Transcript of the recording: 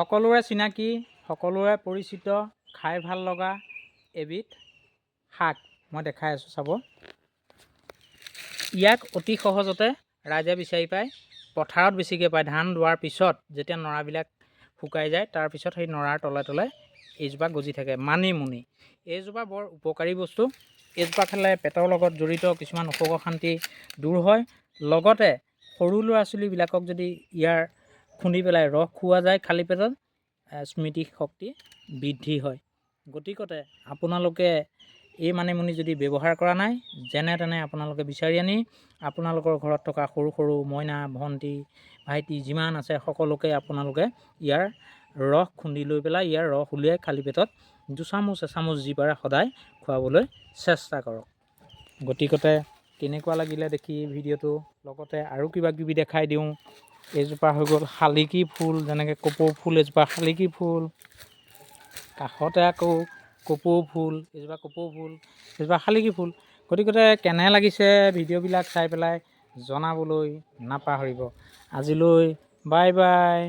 সকলোৰে চিনাকি সকলোৰে পৰিচিত খাই ভাল লগা এবিধ শাক মই দেখাই আছোঁ চাব। ইয়াক অতি সহজতে ৰাইজে বিচাৰি পায় পথাৰত বেছিকৈ পায়। ধান দোৱাৰ পিছত যেতিয়া নৰাবিলাক শুকাই যায় তাৰপিছত সেই নৰাৰ তলে তলে এইজোপা গজি থাকে মানিমুনি। এইজোপা বৰ উপকাৰী বস্তু। এইজোপা খালে পেটৰ লগত জড়িত কিছুমান অসুখ অশান্তি দূৰ হয়। লগতে সৰু ল'ৰা ছোৱালীবিলাকক যদি ইয়াৰ খুন্দি পেলাই ৰস খোৱা যায় খালী পেটত স্মৃতি শক্তি বৃদ্ধি হয়। গতিকতে আপোনালোকে এই মানিমুনি যদি ব্যৱহাৰ কৰা নাই, যেনে তেনে আপোনালোকে বিচাৰি আনি, আপোনালোকৰ ঘৰত থকা সৰু সৰু মইনা, ভণ্টি, ভাইটি যিমান আছে সকলোকে আপোনালোকে ইয়াৰ ৰস খুন্দি লৈ পেলাই ইয়াৰ ৰস উলিয়াই খালী পেটত দুচামুচ এচামুচ যি পাৰে সদায় খুৱাবলৈ চেষ্টা কৰক। গতিকতে কেনেকুৱা লাগিলে দেখি ভিডিঅ'টো, লগতে আৰু কিবা কিবি দেখাই দিওঁ। এইজোপা হৈ গ'ল শালিকী ফুল, যেনেকৈ কপৌ ফুল, এজোপা শালিকী ফুল। কাষতে আকৌ কপৌ ফুল, এজোপা কপৌ ফুল, এজোপা শালিকী ফুল। গতিকতে কেনে লাগিছে ভিডিঅ'বিলাক চাই পেলাই জনাবলৈ নাপাহৰিব। আজিলৈ বাই বাই।